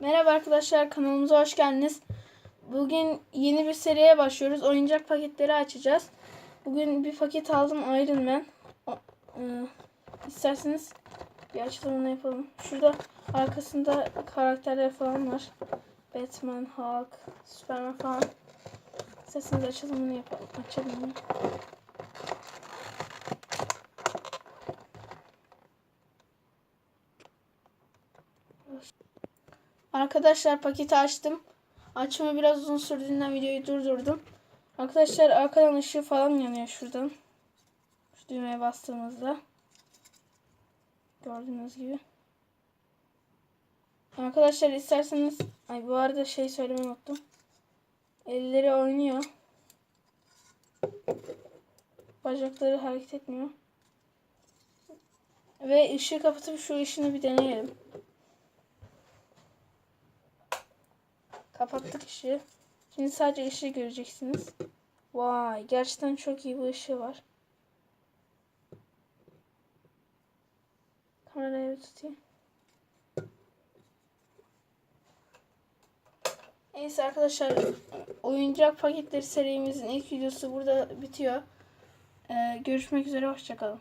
Merhaba arkadaşlar kanalımıza hoş geldiniz. Bugün yeni bir seriye başlıyoruz. Oyuncak paketleri açacağız. Bugün bir paket aldım Iron Man. O, e, bir açılımını yapalım. Şurada arkasında karakterler falan var. Batman, Hulk, Superman falan. İsterseniz açılımını yapalım. Açalım. Arkadaşlar paketi açtım. Açımı biraz uzun sürdüğünden videoyu durdurdum. Arkadaşlar arkadan ışığı falan yanıyor şuradan. Şu düğmeye bastığımızda. Gördüğünüz gibi. Arkadaşlar isterseniz ay bu arada şey söylemeyi unuttum. Elleri oynuyor. Bacakları hareket etmiyor. Ve ışığı kapatıp şu ışını bir deneyelim. Kapattık ışığı. Şimdi sadece ışığı göreceksiniz. Vay gerçekten çok iyi bir ışığı var. Kamerayı tutayım. Neyse arkadaşlar oyuncak paketleri serimizin ilk videosu burada bitiyor. Ee, görüşmek üzere hoşçakalın.